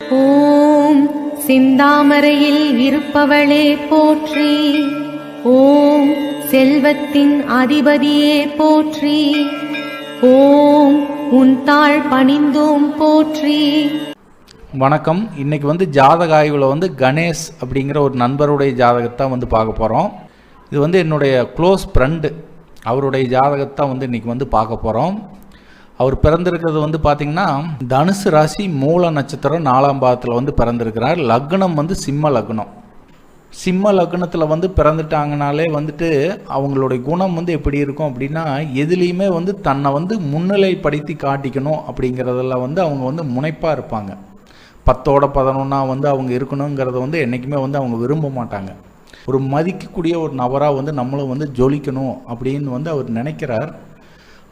ஓம் சிந்தாமரையில் இருப்பவளே போற்றி. ஓம் செல்வத்தின் அதிபதியே போற்றி. ஓம் உன் தாழ் பணிந்தோம் போற்றி. வணக்கம். இன்னைக்கு வந்து ஜாதக ஆய்வில் வந்து கணேஷ் அப்படிங்கிற ஒரு நண்பருடைய ஜாதகத்தை வந்து பார்க்க போகிறோம் இது வந்து என்னுடைய க்ளோஸ் ஃப்ரெண்டு அவருடைய ஜாதகத்தை வந்து இன்னைக்கு வந்து பார்க்க போகிறோம் அவர் பிறந்திருக்கிறது வந்து பார்த்திங்கன்னா தனுசு ராசி மூல நட்சத்திரம் நாலாம் பாதத்தில் வந்து பிறந்திருக்கிறார். லக்னம் வந்து சிம்ம லக்னம். சிம்ம லக்னத்தில் வந்து பிறந்துட்டாங்கனாலே வந்துட்டு அவங்களுடைய குணம் வந்து எப்படி இருக்கும் அப்படின்னா எதுலேயுமே வந்து தன்னை வந்து முன்னிலைப்படுத்தி காட்டிக்கணும் அப்படிங்கிறதுல வந்து அவங்க வந்து முனைப்பாக இருப்பாங்க. பத்தோட பதினொன்னா வந்து அவங்க இருக்கணுங்கிறத வந்து என்றைக்குமே வந்து அவங்க விரும்ப மாட்டாங்க. ஒரு மதிக்கக்கூடிய ஒரு நபராக வந்து நம்மளும் வந்து ஜொலிக்கணும் அப்படின்னு வந்து அவர் நினைக்கிறார்.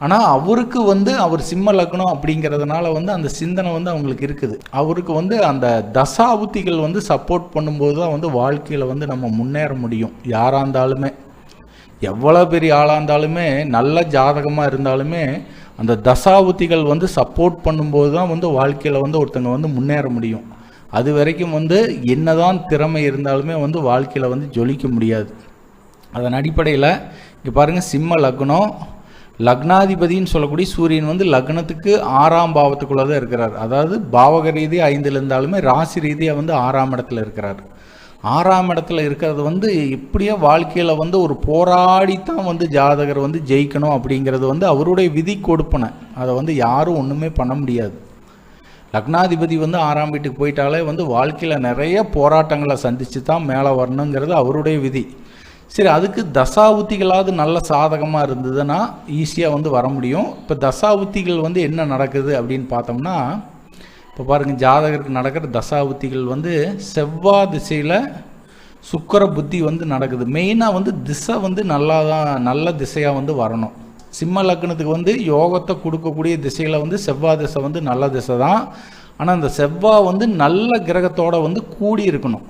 ஆனால் அவருக்கு வந்து அவர் சிம்ம லக்னம் அப்படிங்கிறதுனால வந்து அந்த சிந்தனை வந்து அவங்களுக்கு இருக்குது. அவருக்கு வந்து அந்த தசாபுத்திகள் வந்து சப்போர்ட் பண்ணும்போது தான் வந்து வாழ்க்கையில் வந்து நம்ம முன்னேற முடியும். யாராக இருந்தாலுமே. எவ்வளோ பெரிய ஆளாக இருந்தாலுமே நல்ல ஜாதகமாக இருந்தாலுமே அந்த தசாபுத்திகள் வந்து சப்போர்ட் பண்ணும்போது தான் வந்து வாழ்க்கையில் வந்து ஒருத்தங்க வந்து முன்னேற முடியும். அது வரைக்கும் வந்து என்னதான் திறமை இருந்தாலுமே வந்து வாழ்க்கையில் வந்து ஜொலிக்க முடியாது. அதன் அடிப்படையில் இங்கே பாருங்கள் சிம்ம லக்னம் லக்னாதிபதின்னு சொல்லக்கூடிய சூரியன் வந்து லக்னத்துக்கு ஆறாம் பாவத்துக்குள்ளே தான் இருக்கிறார். அதாவது பாவக ரீதியாக ஐந்தில் இருந்தாலுமே ராசி ரீதியாக வந்து ஆறாம் இடத்துல இருக்கிறார். ஆறாம் இடத்துல இருக்கிறது வந்து இப்படியே வாழ்க்கையில் வந்து ஒரு போராடித்தான் வந்து ஜாதகர் வந்து ஜெயிக்கணும் அப்படிங்கிறது வந்து அவருடைய விதி கொடுப்பனை. அதை வந்து யாரும் ஒன்றுமே பண்ண முடியாது. லக்னாதிபதி வந்து ஆறாம் வீட்டுக்கு போயிட்டாலே வந்து வாழ்க்கையில் நிறைய போராட்டங்களை சந்தித்து தான் மேலே வரணுங்கிறது அவருடைய விதி. சரி அதுக்கு தசாவுத்திகளாவது நல்ல சாதகமாக இருந்ததுன்னா ஈஸியாக வந்து வர முடியும். இப்போ தசாவுத்திகள் வந்து என்ன நடக்குது அப்படின்னு பார்த்தோம்னா இப்போ பாருங்கள் ஜாதகருக்கு நடக்கிற தசாவுத்திகள் வந்து செவ்வாய் திசையில் சுக்கர புத்தி வந்து நடக்குது. மெயினாக வந்து திசை வந்து நல்லா தான் நல்ல திசையாக வந்து வரணும். சிம்ம லக்னத்துக்கு வந்து யோகத்தை கொடுக்கக்கூடிய திசையில் வந்து செவ்வாய் திசை வந்து நல்ல திசை தான் ஆனால் அந்த செவ்வாய் வந்து நல்ல கிரகத்தோட வந்து கூடி இருக்கணும்.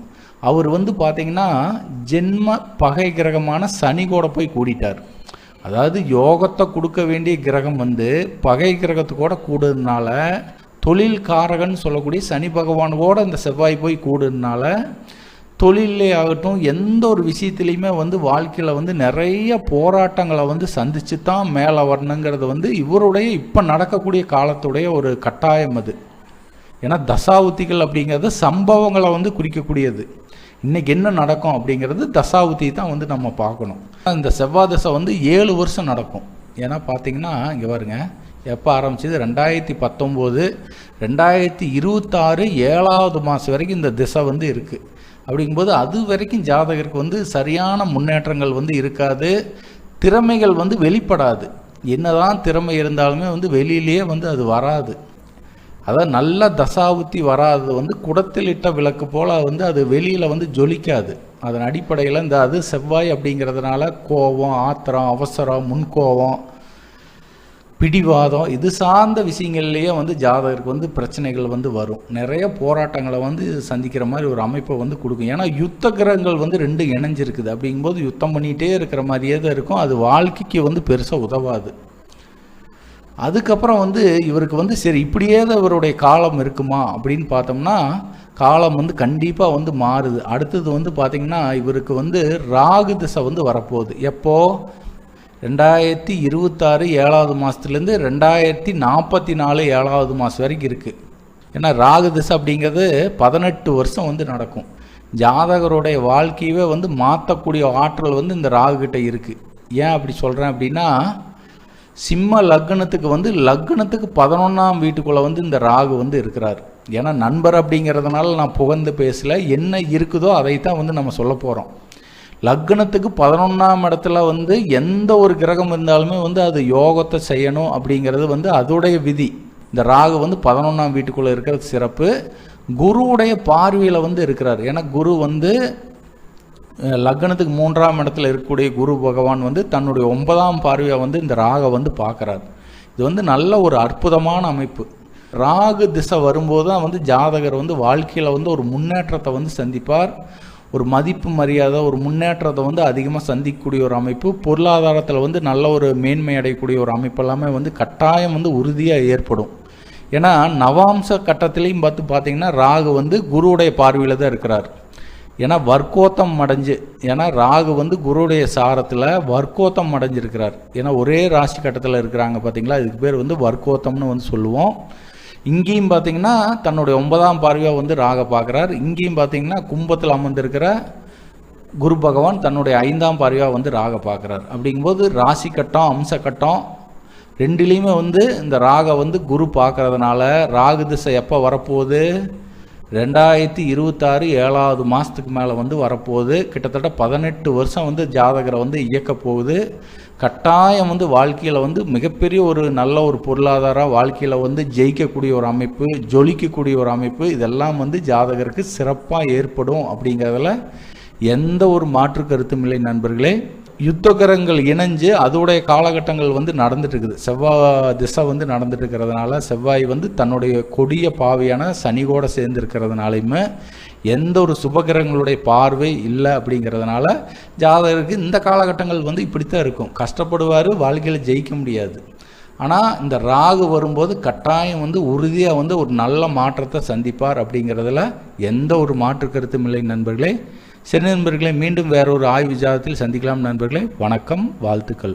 அவர் வந்து பார்த்தீங்கன்னா ஜென்ம பகை கிரகமான சனி கூட போய் கூடிட்டார். அதாவது யோகத்தை கொடுக்க வேண்டிய கிரகம் வந்து பகை கிரகத்து கூட கூடுறதுனால தொழில் காரகன் சொல்லக்கூடிய சனி பகவானோட அந்த செவ்வாய் போய் கூடுறதுனால தொழிலே ஆகட்டும் எந்த ஒரு விஷயத்துலையுமே வந்து வாழ்க்கையில் வந்து நிறைய போராட்டங்களை வந்து சந்தித்து தான் மேலே வரணுங்கிறது வந்து இவருடைய இப்போ நடக்கக்கூடிய காலத்துடைய ஒரு கட்டாயம் அது. ஏன்னா தசாவுத்திகள் அப்படிங்கிறது சம்பவங்களை வந்து குறிக்கக்கூடியது. இன்றைக்கி என்ன நடக்கும் அப்படிங்கிறது தசாவுத்தி தான் வந்து நம்ம பார்க்கணும். இந்த செவ்வாய் தசை வந்து ஏழு வருஷம் நடக்கும். ஏன்னா பார்த்தீங்கன்னா இங்கே பாருங்க எப்போ ஆரம்பிச்சது? ரெண்டாயிரத்தி பத்தொம்போது ரெண்டாயிரத்தி இருபத்தாறு ஏழாவது மாதம் வரைக்கும் இந்த திசை வந்து இருக்குது அப்படிங்கும்போது அது வரைக்கும் ஜாதகருக்கு வந்து சரியான முன்னேற்றங்கள் வந்து இருக்காது. திறமைகள் வந்து வெளிப்படாது. என்னதான் திறமை இருந்தாலுமே வந்து வெளியிலேயே வந்து அது வராது. அதாவது நல்ல தசாவுத்தி வராது வந்து குடத்தில் இட்ட விளக்கு போல் வந்து அது வெளியில் வந்து ஜொலிக்காது. அதன் அடிப்படையில் இந்த அது செவ்வாய் அப்படிங்கிறதுனால கோபம் ஆத்திரம் அவசரம் முன்கோபம் பிடிவாதம் இது சார்ந்த விஷயங்கள்லேயே வந்து ஜாதகருக்கு வந்து பிரச்சனைகள் வந்து வரும். நிறைய போராட்டங்களை வந்து சந்திக்கிற மாதிரி ஒரு அமைப்பை வந்து கொடுக்கும். ஏன்னா யுத்த கிரகங்கள் வந்து ரெண்டு இணைஞ்சிருக்குது. அப்படிங்கும்போது யுத்தம் பண்ணிகிட்டே இருக்கிற மாதிரியே தான் இருக்கும். அது வாழ்க்கைக்கு வந்து பெருசாக உதவாது. அதுக்கப்புறம் வந்து இவருக்கு வந்து சரி இப்படியே தான் இவருடைய காலம் இருக்குமா அப்படின்னு பார்த்தோம்னா காலம் வந்து கண்டிப்பாக வந்து மாறுது. அடுத்தது வந்து பார்த்திங்கன்னா இவருக்கு வந்து ராகு திசை வந்து வரப்போகுது. எப்போது ரெண்டாயிரத்தி இருபத்தாறு ஏழாவது மாதத்துலேருந்து ரெண்டாயிரத்தி நாற்பத்தி நாலு ஏழாவது மாதம் வரைக்கும் இருக்குது ஏன்னா ராகு திசை அப்படிங்கிறது பதினெட்டு வருஷம் வந்து நடக்கும். ஜாதகருடைய வாழ்க்கையவே வந்து மாற்றக்கூடிய ஆற்றல் வந்து இந்த ராகுகிட்ட இருக்குது ஏன் அப்படி சொல்கிறேன் அப்படின்னா சிம்ம லக்னத்துக்கு வந்து லக்னத்துக்கு பதினொன்றாம் வீட்டுக்குள்ளே வந்து இந்த ராகு வந்து இருக்கிறார். ஏன்னா நண்பர் அப்படிங்கிறதுனால நான் புகழ்ந்து பேசல. என்ன இருக்குதோ அதைத்தான் வந்து நம்ம சொல்ல போகிறோம் லக்னத்துக்கு பதினொன்றாம் இடத்துல வந்து எந்த ஒரு கிரகம் இருந்தாலுமே வந்து அது யோகத்தை செய்யணும் அப்படிங்கிறது வந்து அதோடைய விதி. இந்த ராகு வந்து பதினொன்றாம் வீட்டுக்குள்ளே இருக்கிறது சிறப்பு. குருவுடைய பார்வையில் வந்து இருக்கிறார். ஏன்னா குரு வந்து லக்னத்துக்கு மூன்றாம் இடத்துல இருக்கக்கூடிய குரு பகவான் வந்து தன்னுடைய ஒன்பதாம் பார்வையை வந்து இந்த ராகை வந்து பார்க்குறார். இது வந்து நல்ல ஒரு அற்புதமான அமைப்பு. ராகு திசை வரும்போது தான் வந்து ஜாதகர் வந்து வாழ்க்கையில் வந்து ஒரு முன்னேற்றத்தை வந்து சந்திப்பார். ஒரு மதிப்பு மரியாதை ஒரு முன்னேற்றத்தை வந்து அதிகமாக சந்திக்கக்கூடிய ஒரு அமைப்பு. பொருளாதாரத்தில் வந்து நல்ல ஒரு மேன்மை அடையக்கூடிய ஒரு அமைப்பு எல்லாமே வந்து கட்டாயம் வந்து உறுதியாக ஏற்படும். ஏன்னா நவாம்ச கட்டத்திலையும் பார்த்து பார்த்தீங்கன்னா ராகு வந்து குருவுடைய பார்வையில் தான் இருக்கிறார். ஏன்னா வர்க்கோத்தம் அடைஞ்சு ஏன்னா ராகு வந்து குருடைய சாரத்தில் வர்க்கோத்தம் அடைஞ்சிருக்கிறார். ஏன்னா ஒரே ராசி கட்டத்தில் இருக்கிறாங்க பார்த்தீங்களா இதுக்கு பேர் வந்து வர்க்கோத்தம்னு வந்து சொல்லுவோம். இங்கேயும் பார்த்தீங்கன்னா தன்னுடைய ஒன்பதாம் பார்வையாக வந்து ராக பார்க்குறார் இங்கேயும் பார்த்தீங்கன்னா கும்பத்தில் அமர்ந்திருக்கிற குரு பகவான் தன்னுடைய ஐந்தாம் பார்வையாக வந்து ராக பார்க்குறார் அப்படிங்கும்போது ராசி கட்டம் அம்ச கட்டம் ரெண்டுலேயுமே வந்து இந்த ராக வந்து குரு பார்க்கறதுனால ராகு திசை எப்போ வரப்போகுது? ரெண்டாயிரத்தி இருபத்தாறு ஏழாவது மாதத்துக்கு மேலே வந்து வரப்போகுது. கிட்டத்தட்ட பதினெட்டு வருஷம் வந்து ஜாதகரை வந்து இயக்க போகுது. கட்டாயம் வந்து வாழ்க்கையில் வந்து மிகப்பெரிய ஒரு நல்ல ஒரு பொருளாதார வாழ்க்கையில் வந்து ஜெயிக்கக்கூடிய ஒரு அமைப்பு ஜொலிக்கக்கூடிய ஒரு அமைப்பு இதெல்லாம் வந்து ஜாதகருக்கு சிறப்பாக ஏற்படும் அப்படிங்கிறதுல எந்த ஒரு மாற்று கருத்தும் இல்லை நண்பர்களே. யுத்தகரங்கள் இணைஞ்சு அதோடைய காலகட்டங்கள் வந்து நடந்துட்டு இருக்குது செவ்வாய் திசை வந்து நடந்துட்டு இருக்கிறதுனால செவ்வாய் வந்து தன்னுடைய கொடிய பாவையான சனிகோட சேர்ந்து இருக்கிறதுனாலையுமே எந்த ஒரு சுபகிரகங்களுடைய பார்வை இல்லை அப்படிங்கிறதுனால ஜாதகருக்கு இந்த காலகட்டங்கள் வந்து இப்படித்தான் இருக்கும். கஷ்டப்படுவார் வாழ்க்கையில் ஜெயிக்க முடியாது. ஆனால் இந்த ராகு வரும்போது கட்டாயம் வந்து உறுதியாக வந்து ஒரு நல்ல மாற்றத்தை சந்திப்பார் அப்படிங்கிறதுல எந்த ஒரு மாற்று கருத்தும் இல்லை நண்பர்களே. சரி நண்பர்களே மீண்டும் வேறொரு ஆய்வு ஜாதத்தில் சந்திக்கலாம் நண்பர்களே. வணக்கம் வாழ்த்துக்கள்.